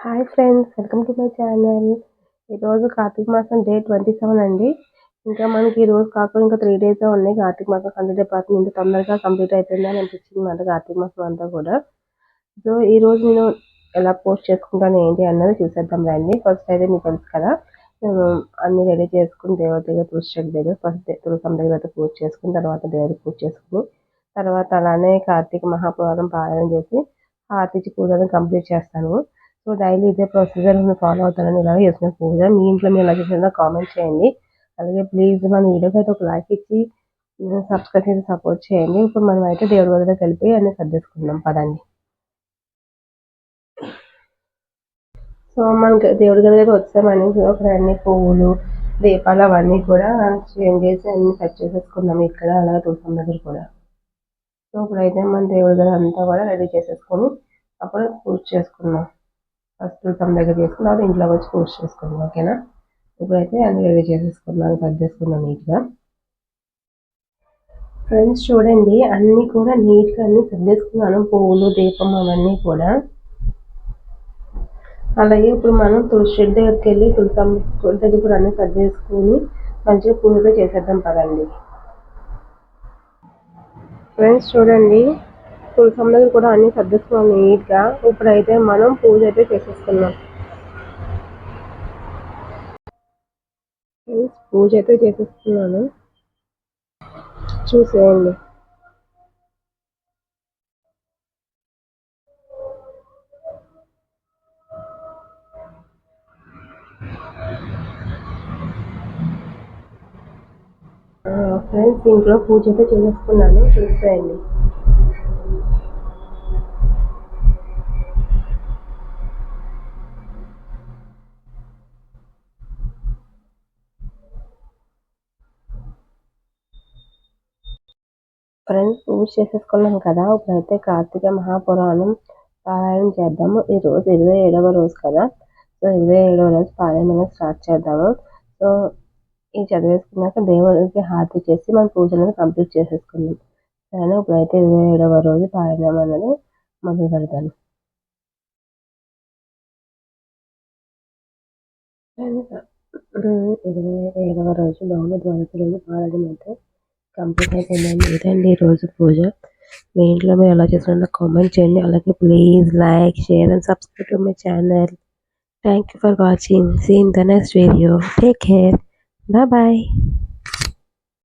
Hi friends welcome to my channel ఈరోజు కార్తీక మాసం day twenty seven అండి. ఇంకా మనకి ఈ రోజు కాకుండా ఇంకా త్రీ డేస్ ఉన్నాయి. కార్తీక మాసం కంప్లీట్ అయిపోతుంది. ఇంత తొందరగా కంప్లీట్ అయిపోయింది అని అనిపించింది మాట కార్తీక మాసం అంతా కూడా. సో ఈ రోజు నేను ఎలా పోస్ట్ చేసుకుంటాను ఏంటి అన్నది చూసేద్దాం రండి. ఫస్ట్ అయితే మీకు తెలుసు కదా నేను అన్ని రెడీ చేసుకుని దేవుడి దగ్గర తులసి దగ్గర ఫస్ట్ తులసం దగ్గర అయితే పూజ చేసుకుని తర్వాత దేవుడికి పూజ చేసుకుని తర్వాత అలానే కార్తీక మహాపురాణం పారాయణ చేసి హారతి పూజను కంప్లీట్ చేస్తాను. సో డైలీ ఇదే ప్రొసీజర్ ఫాలో అవుతానని ఇలా చేసిన పూజ మీ ఇంట్లో మీరు ఎలా చేసినా కామెంట్ చేయండి. అలాగే ప్లీజ్ మన వీడియోకి అయితే ఒక లైక్ ఇచ్చి సబ్స్క్రైబ్ చేసి సపోర్ట్ చేయండి. ఇప్పుడు మనం అయితే దేవుడి వద్ద కలిపి అన్ని సర్దేసుకుందాం. పదండి. సో మనకి దేవుడి గదిలోకి వచ్చామని ఒక అన్ని పువ్వులు దీపాలు అవన్నీ కూడా చేంజ్ చేసి అన్ని సెట్ చేసేసుకున్నాం ఇక్కడ అలాగే తులసం దగ్గర కూడా. సో ఇప్పుడైతే మన దేవుడి గది అంతా కూడా రెడీ చేసేసుకొని అప్పుడు పూజ చేసుకున్నాం ఫస్ట్ తులసం దగ్గర చేసుకుని తర్వాత ఇంట్లోకి వచ్చి పూజ చేసుకున్నాం ఓకేనా? ఇప్పుడైతే అన్ని రెడీ చేసేసుకున్నాను సర్దేసుకున్నాను నీట్గా. ఫ్రెండ్స్ చూడండి అన్నీ కూడా నీట్గా అన్ని సర్దేసుకున్నాను పువ్వులు దీపం అవన్నీ కూడా. అలాగే ఇప్పుడు మనం తులసి దగ్గరికి వెళ్ళి తులసం దగ్గర కూడా అన్ని సర్దేసుకుని మంచిగా పూజలు చేసేద్దాం పదండి. ఫ్రెండ్స్ చూడండి తులసం దగ్గర కూడా అన్ని సర్దేసుకున్నాం నీట్గా. ఇప్పుడైతే మనం పూజ అయితే చేసేసుకున్నాం పూజ అయితే చేసేస్తున్నాను చూసేయండి. ఫ్రెండ్స్ ఇంట్లో పూజ అయితే చేసేసుకున్నాను. చూసేయండి. ఫ్రెండ్స్ పూజ చేసేసుకున్నాం కదా. ఇప్పుడైతే కార్తీక మహాపురాణం పారాయణం చేద్దాము. ఈ రోజు ఇరవై ఏడవ రోజు కదా. సో ఇరవై ఏడవ రోజు పారాయణం స్టార్ట్ చేద్దాము. సో ఈ చదివేసుకున్నాక దేవుడికి హారతి చేసి మన పూజలను కంప్లీట్ చేసేసుకున్నాం సరేనా? ఇప్పుడైతే ఇరవై ఏడవ రోజు పారాయణం అనేది మొదలు పెడతాను. ఇరవై ఏడవ రోజు బహుళ ద్వారా రోజు పారాయణం అయితే కంప్లీట్ అయిపోయిందండి. ఇదండి ఈరోజు పూజ. మీ ఇంట్లో మీరు ఎలా చేస్తున్నారో కామెంట్ చేయండి. అలాగే please like share and subscribe to my channel thank you for watching seen the next video take care bye bye